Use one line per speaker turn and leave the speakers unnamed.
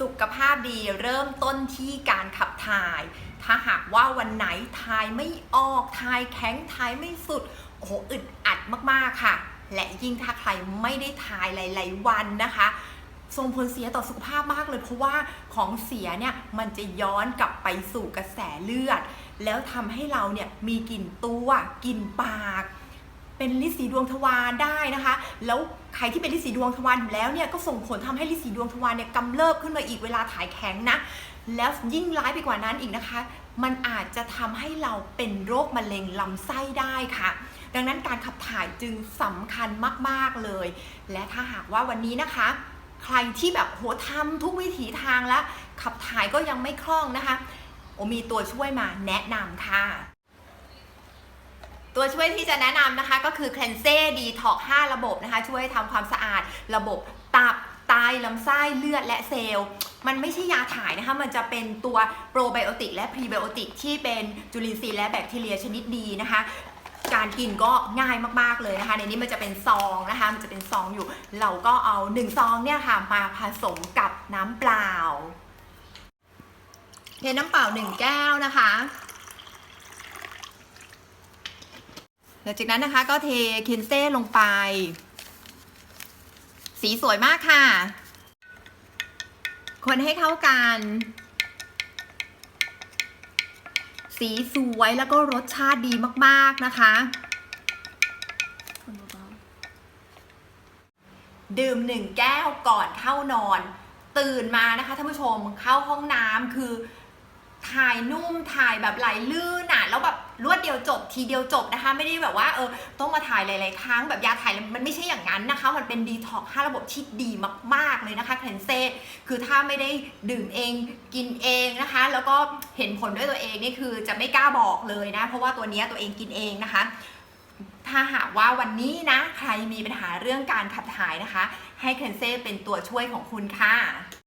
สุขภาพดีเริ่มต้นที่การขับถ่าย ถ้าหากว่าวันไหนถ่ายไม่ออกถ่ายแข็งถ่ายไม่สุด โอ้โหอึดอัดมากๆค่ะ และยิ่งถ้าใครไม่ได้ถ่ายหลาย ๆ วันนะคะ ส่งผลเสียต่อสุขภาพมากเลย เพราะว่าของเสียเนี่ยมันจะย้อนกลับไปสู่กระแสเลือด แล้วทำให้เราเนี่ยมีกลิ่นตัวกลิ่นปาก เป็นลิสีดวงทวารได้นะคะ แล้วใครที่เป็นลิสีดวงทวารอยู่แล้วเนี่ยก็ส่งผลทำให้ลิสีดวงทวารเนี่ยกำเริบขึ้นมาอีกเวลาถ่ายแข็งนะ แล้วยิ่งร้ายไปกว่านั้นอีกนะคะ มันอาจจะทำให้เราเป็นโรคมะเร็งลำไส้ได้ค่ะดังนั้นการขับถ่ายจึงสำคัญมาก ๆ เลย และถ้าหากว่าวันนี้นะคะ ใครที่แบบโหทำทุกวิถีทางแล้ว ขับถ่ายก็ยังไม่คล่องนะคะ โอมีตัวช่วยมาแนะนำค่ะ ตัวช่วยที่จะแนะนำนะคะก็คือ Cleanse Detox 5ระบบนะคะ ช่วยทำความสะอาดระบบตับไตลำไส้เลือดและเซลล์มันไม่ใช่ยาถ่ายนะคะ มันจะเป็นตัวโปรไบโอติกและพรีไบโอติกที่เป็นจุลินทรีย์และแบคทีเรียชนิดดีนะคะ การกินก็ง่ายมากๆเลยนะคะ ในนี้มันจะเป็นซองนะคะ มันจะเป็นซองอยู่ เราก็เอา1ซองเนี่ยค่ะมาผสมกับน้ำเปล่าเทน้ำเปล่า1แก้วนะคะ ห ลังจากนั้นนะคะก็เทเคนเซ่ลงไป สีสวยมากค่ะ คนให้เข้ากัน สีสวยแล้วก็รสชาติดีมากๆนะคะ ดื่มหนึ่งแก้วก่อนเข้านอน ตื่นมานะคะท่านผู้ชมเข้าห้องน้ำคือ ถ่ายนุ่มถ่ายแบบไหลลื่นอะแล้วแบบรวดเดียวจบทีเดียวจบนะคะ ไม่ได้แบบว่าเออต้องมาถ่ายหลายๆครั้งแบบยาถ่ายมันไม่ใช่อย่างนั้นนะคะ มันเป็นดีท็อกห้าระบบที่ดีมากๆเลยนะคะแคนเซ่คือถ้าไม่ได้ดื่มเองกินเองนะคะ แล้วก็เห็นผลด้วยตัวเองนี่คือจะไม่กล้าบอกเลยนะ เพราะว่าตัวนี้ตัวเองกินเองนะคะ ถ้าหากว่าวันนี้นะใครมีปัญหาเรื่องการขับถ่ายนะคะ ให้เคนเซ่เป็นตัวช่วยของคุณค่ะ